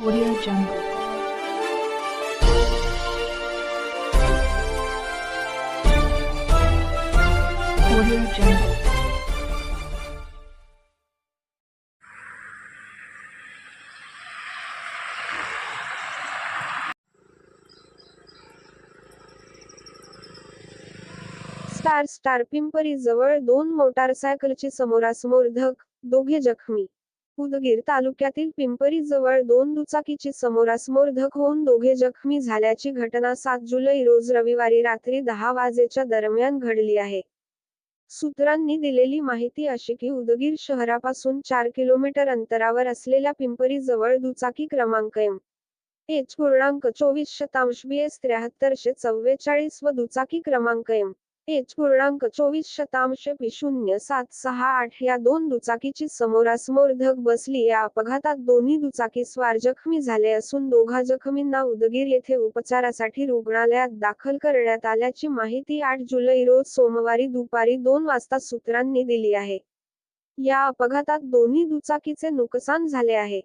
Audio Jungle. Audio Jungle. Star star Pimpri जवळ दोन मोटारसायकलची समोरासमोर धक दोघे जखमी उदगीर तालुक्यातील पिंपरी जवळ दोन दुचाकीची समोरासमोर धक होऊन दोघे जखमी झाल्याची घटना सात जुलै रोज रविवारी रात्री दहा वाजेच्या दरम्यान घडली आहे. सूत्रांनी दिलेली माहिती अशी की उदगीर शहरापासून चार किलोमीटर अंतरावर असलेल्या पिंपरी जवळ दुचाकी क्रमांक एम. एच. पूर्णांक चोवीस शतांश बी एस त्र्याहत्तरशे चव्वेचाळीस व दुचाकी क्रमांक एम. एच पूर्णांक चोवीस शतांश पी शून्य सात सहा आठ या दोन दुचाकीची समोरासमोर धग बसली. या अपघातात दोन्ही दुचाकी स्वार जखमी झाले असून दोघा जखमींना उदगीर येथे उपचारासाठी रुग्णालयात दाखल करण्यात आल्याची माहिती आठ जुलै रोज सोमवारी दुपारी दोन वाजता सूत्रांनी दिली आहे. या अपघातात दोन्ही दुचाकीचे नुकसान झाले आहे.